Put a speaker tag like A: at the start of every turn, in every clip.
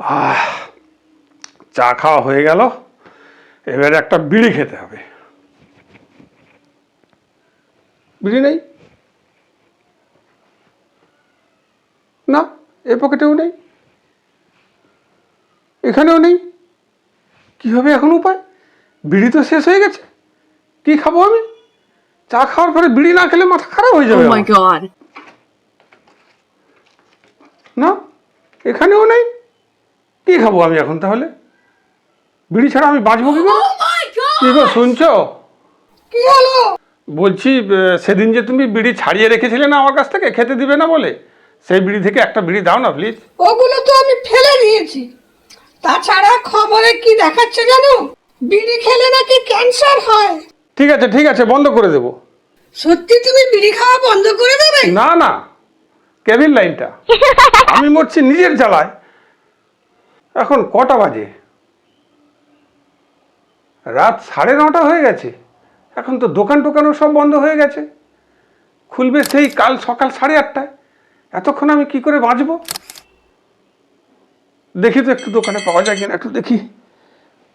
A: আহ চা খাওয়া হয়ে গেল। এবারে একটা বিড়ি খেতে হবে। বিড়ি নেই? না এ পকেটেও নেই। এখানেও নেই? কি হবে এখন উপায়? বিড়ি তো শেষ হয়ে গেছে। কি খাব আমি? চা খাওয়ার পরে বিড়ি না খেলে মাথা খারাপ হয়ে যাবে
B: Oh.
A: না এখানেও নেই। কি খাব আমি এখন তাহলে? বিড়ি ছাড়া আমি বাঁচবো কি করে? কি গো শুনছো?
C: কি হলো?
A: বলছি সেদিন যে তুমি বিড়ি ছাড়িয়ে রেখেছিলে না আমার কাছ থেকে খেতে দিবে না বলে? সেই বিড়ি থেকে একটা বিড়ি দাও না প্লিজ
C: ওগুলো তো আমি ফেলে দিয়েছি। তাছাড়া খবরে কি দেখাচ্ছে জানো? বিড়ি খেলে নাকি ক্যান্সার হয়।
A: ঠিক আছে ঠিক আছে বন্ধ করে দেবো।
C: সত্যি তুমি বিড়ি খাওয়া বন্ধ করে দেবে?
A: না না কেবিন লাইনটা। আমি মরছি নিজের জ্বালায়। এখন কটা বাজে? রাত সাড়ে নটা হয়ে গেছে। এখন তো দোকান টোকানও সব বন্ধ হয়ে গেছে। খুলবে সেই কাল সকাল সাড়ে আটটায়। এতক্ষণ আমি কি করে বাঁচবো? দেখি তো একটু দোকানে পাওয়া যায় কিনা একটু দেখি।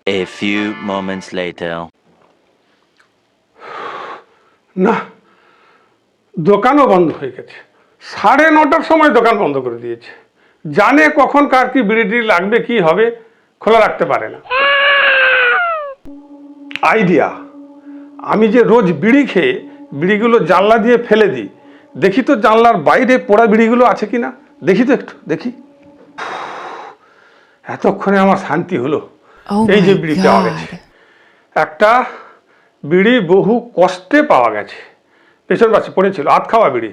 D: A few moments later.
A: না দোকানও বন্ধ হয়ে গেছে। সাড়ে নটার সময় দোকান বন্ধ করে দিয়েছে। জানে কখন কার কি বিড়ি লাগবে কি হবে খোলা রাখতে পারে না। আইডিয়া। আমি যে রোজ বিড়ি খেয়ে বিড়িগুলো জানলা দিয়ে ফেলে দিই দেখি তো জানলার বাইরে পোড়া বিড়িগুলো আছে কি না দেখি তো একটু দেখি। এতক্ষণে আমার শান্তি হলো।
B: Oh
A: এই যে বিড়ি পাওয়া গেছে। একটা বিড়ি বহু কষ্টে পাওয়া গেছে। পেছন পাশে পড়েছিল আত খাওয়া বিড়ি।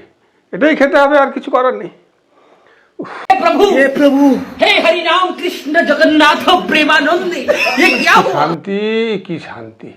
A: এটাই খেতে হবে আর কিছু করার নেই।
E: हे प्रभु! हे प्रभु! हे हरि राम कृष्ण जगन्नाथ प्रेमानंद ये क्या
A: शांति की शांति।